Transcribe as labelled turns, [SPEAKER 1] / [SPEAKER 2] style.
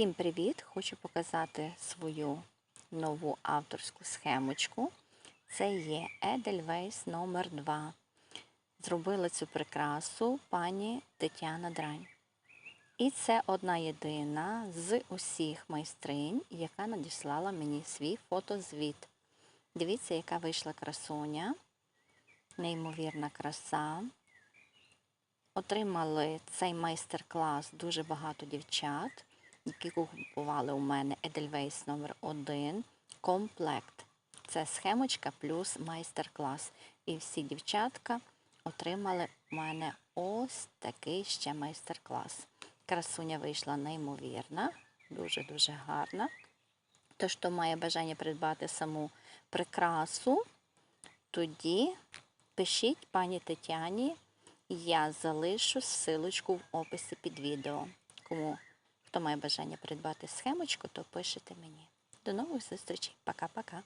[SPEAKER 1] Всім привіт! Хочу показати свою нову авторську схемочку. Це є Edelweiss номер 2 Зробила цю прикрасу пані Тетяна Дрань. І це одна єдина з усіх майстринь, яка надіслала мені свій фотозвіт. Дивіться, яка вийшла красуня, неймовірна краса. Отримали цей майстер-клас дуже багато дівчат, які купували у мене Edelweiss номер 1 комплект. Це схемочка плюс майстер-клас. І всі дівчатка отримали у мене ось такий ще майстер-клас. Красуня вийшла неймовірна, дуже-дуже гарна. Тож, хто має бажання придбати саму прикрасу, тоді пишіть пані Тетяні. Я залишу ссылочку в описі під відео. Кому хто має бажання придбати схемочку, то пишете мені. До нових зустрічей. Пока-пока.